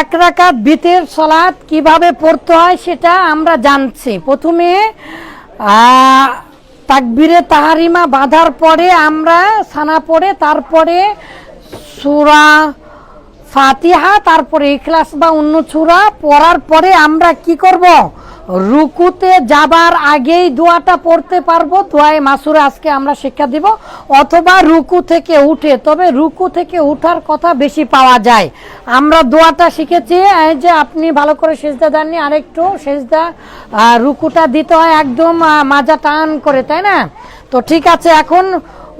এক রাকাত বিতের সলাদ কীভাবে পড়তে হয় সেটা আমরা জানছি। প্রথমে তাকবিরে তাহারিমা বাঁধার পরে আমরা সানা পড়ে, তারপরে সুরা ফাতিহা, তারপরে ইখলাস বা অন্য চূড়া পড়ার পরে আমরা কি করব? রুকুতে যাবার আগেই দোয়াটা পড়তে পারব দোয়ায় মাসুরে আজকে আমরা শিক্ষা দিব। অথবা রুকু থেকে উঠে, তবে রুকু থেকে উঠার কথা বেশি পাওয়া যায়। আমরা দোয়াটা শিখেছি, এই যে আপনি ভালো করে সেজদা দেননি, আরেকটু সেজদা রুকুটা দিতে হয় একদম মাজা টান করে, তাই না? তো ঠিক আছে, এখন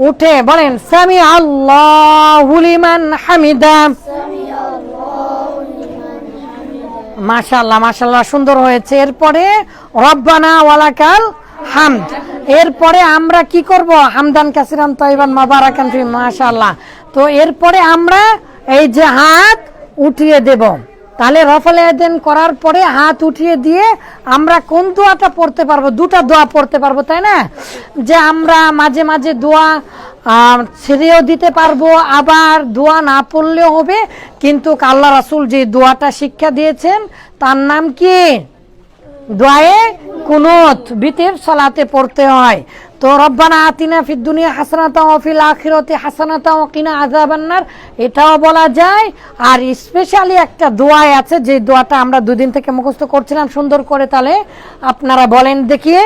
উঠে বলেন সামি আল্লাহ হুলিমান হামিদা। মাশাল্লাহ মাশাল্লাহ সুন্দর হয়েছে। এরপরে রব্বানা ওয়ালাকাল হামদ। এরপরে আমরা কি করব? হামদান কাসিরাম তাইবান মাবারাকান ফি মাশাল্লাহ তো এরপরে আমরা এই যে হাত উঠিয়ে দেব। তাহলে রফল আয়দেন করার পরে হাত উঠিয়ে দিয়ে আমরা কোন দোয়াটা পড়তে পারব? দুটা দোয়া পড়তে পারব, তাই না? যে আমরা মাঝে মাঝে দোয়া ছেড়েও দিতে পারব, আবার দোয়া না পড়লেও হবে, কিন্তু আল্লাহ রাসুল যে দোয়াটা শিক্ষা দিয়েছেন, তার নাম কি? দোয়ায়ে কুনুত, বিতের সলাতে পড়তে হয়। তো রব্বানা আতিনা ফিদ দুনিয়া হাসানাতা ও ফিল আখিরাতি হাসানাতা কিনা আযাবান্নার। এটাও বলা যায়, আর স্পেশালি একটা দোয়া আছে, যে দোয়াটা আমরা দুদিন থেকে মুখস্থ করছিলাম সুন্দর করে তাহলে আপনারা বলেন দেখিয়ে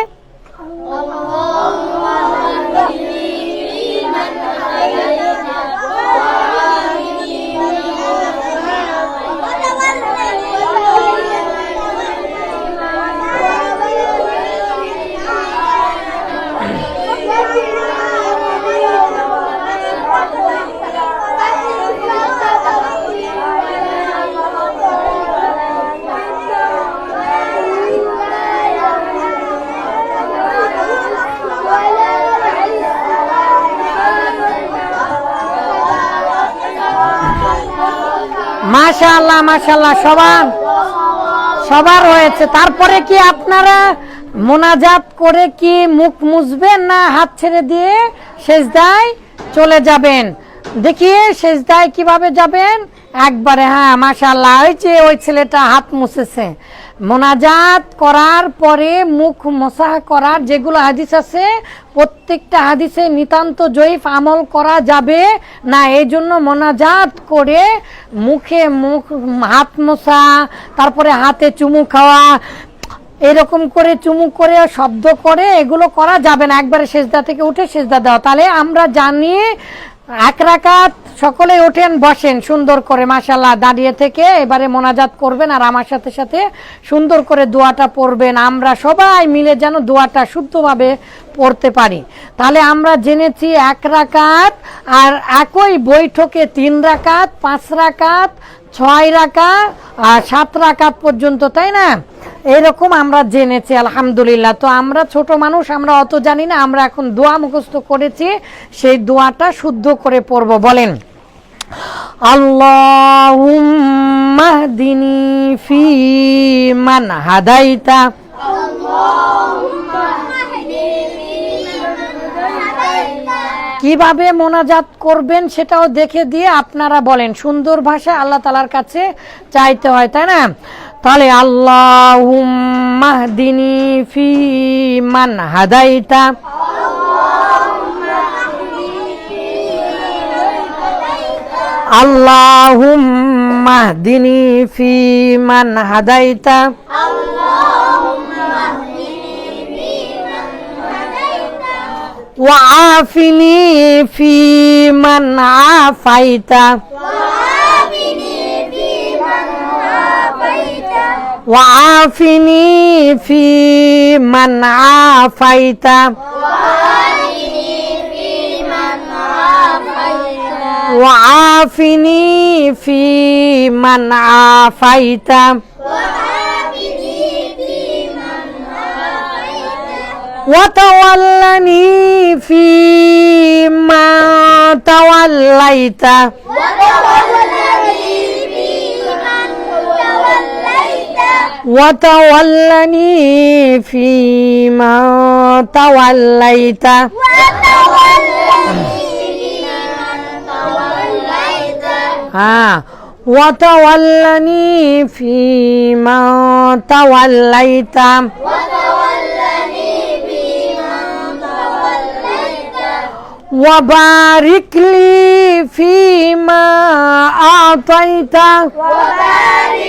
মাশাআল্লাহ মাশাআল্লাহ, সবার। সবার হয়েছে। তারপরে কি আপনারা মোনাজাত করে কি মুখ মুছবেন না হাত ছেড়ে দিয়ে সেজদায় চলে যাবেন? দেখিয়ে সেজদায় কীভাবে যাবেন? একবারে হ্যাঁ মাশাআল্লাহ, ওই যে ওই ছেলেটা হাত মুছেছে। মোনাজাত করার পরে মুখ মশা করার যেগুলো হাদিস আছে, প্রত্যেকটা হাদিসে নিতান্ত জয়ীফ আমল করা যাবে না। এই জন্য মোনাজাত করে মুখে মুখ, হাত মশা তারপরে হাতে চুমু খাওয়া, এরকম করে চুমু করে শব্দ করে এগুলো করা যাবে না। একবারে সেজদা থেকে উঠে সেজদা দেওয়া তাহলে আমরা জানি এক রাকাত সকলে ওঠেন, বসেন, সুন্দর করে মাসাল্লাহ দাঁড়িয়ে থেকে এবারে মোনাজাত করবেন আর আমার সাথে সাথে সুন্দর করে দোয়াটা পড়বেন। আমরা সবাই মিলে যেন দোয়াটা শুদ্ধভাবে পড়তে পারি। তাহলে আমরা জেনেছি এক রাকাত আর একই বৈঠকে তিন রাকাত, পাঁচ রাকাত, ছয় রাকাত আর সাত রাকাত পর্যন্ত, তাই না? এরকম আমরা জেনেছি আলহামদুলিল্লাহ। তো আমরা ছোট মানুষ আমরা অত জানি না আমরা এখন দোয়া মুখস্থ করেছি সেই দোয়াটা শুদ্ধ করে পড়ব। বলেন আল্লাহুম্মাহদিনি ফি মান হাদাইতা। কীভাবে মোনাজাত করবেন সেটাও দেখে দিয়ে আপনারা বলেন। সুন্দর ভাষা আল্লাহ তালার কাছে চাইতে হয় তাই না? طلع اللهم اهدني في من هديت اللهم اهدني في من هديت وعافني في من عافيت وعافني فيمن عافيت وعافني فيمن عافيت وتولني وتولني فيما توليت. হ্যাঁ وتولني فيما توليت. وبارك لي فيما أعطيت. وبارك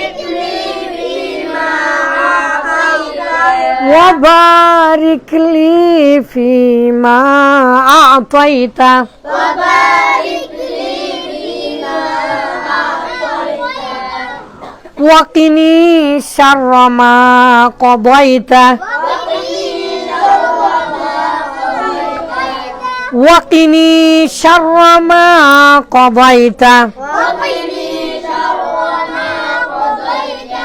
وبارك لي فيما أعطيت وبارك لي فيما أعطيت وقني شر ما قضيت وقني شر ما قضيت وقني شر ما قضيت وقني شر ما قضيت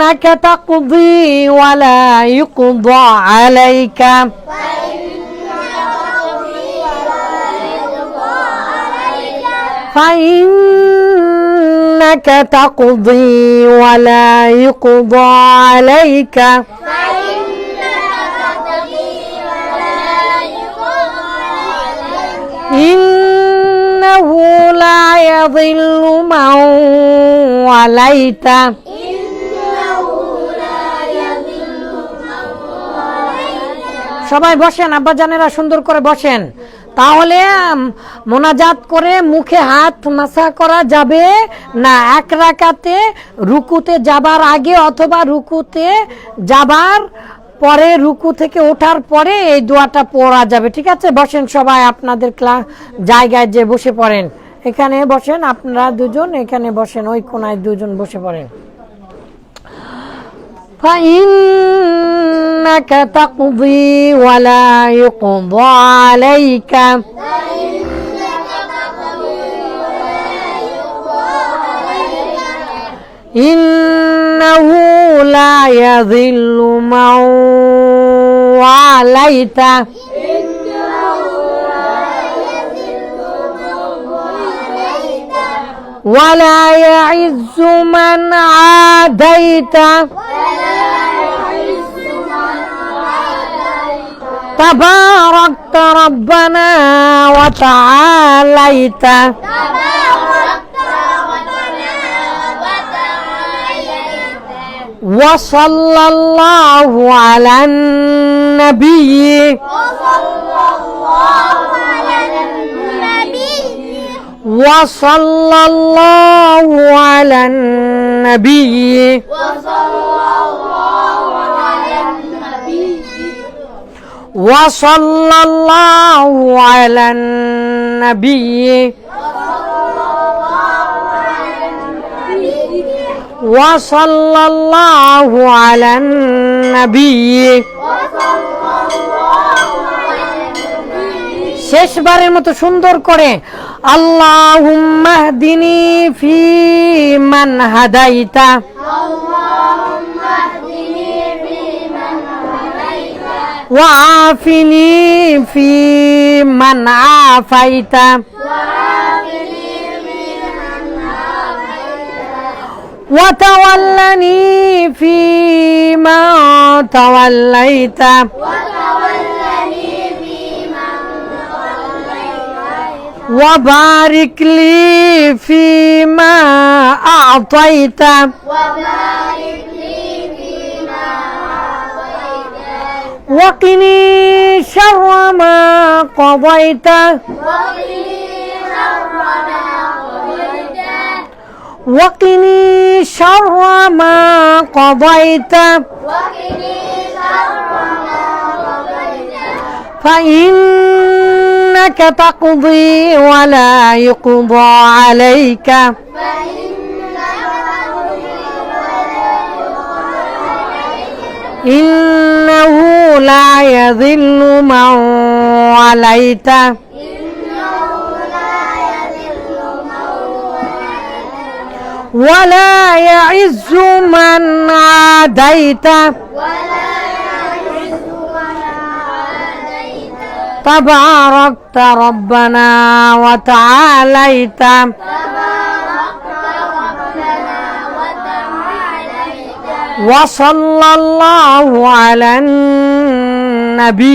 فإنك تقضي ولا يقضى عليك. فإنك تقضي ولا يقضى عليك. إنه لا يضل من وليت সবাই বসেন, আব্বাজানেরা সুন্দর করে বসেন। তাহলে মোনাজাত করে মুখে হাত মাসা করা যাবে না? এক রাকাতে রুকুতে যাবার আগে অথবা রুকুতে যাবার পরে, রুকু থেকে ওঠার পরে এই দোয়াটা পড়া যাবে। ঠিক আছে? বসেন সবাই, আপনাদের ক্লা, জায়গায় যে বসে পড়েন। এখানে বসেন, আপনারা দুজন, এখানে বসেন, ওই কোনায় দুজন বসে পড়েন। فإنك تقضي ولا يقضى عليك. إنه لا يذل من واليت. ولا يعز من عاديت. تباركت ربنا وتعاليت. وصلى الله على النبي وصلى الله على النبي. وصلى الله على النبي. وصلى الله على النبي শেষবারের মতো সুন্দর করে আল্লাহুম্মাহদিনি ফি মান হাদাইতা وعافني في من عافيت. وتولني في من توليت. وبارك لي فيما أعطيت. وبارك وقني شر ما قضيت وقني شر ما قضيت وقني شر ما قضيت وقني شر ما قضيت فإنك تقضي ولا يقضى عليك فإنك لا يذل من وليته ولا يعز من عاديته تباركت ربنا وتعاليت. وصلى الله على النبي নাবি।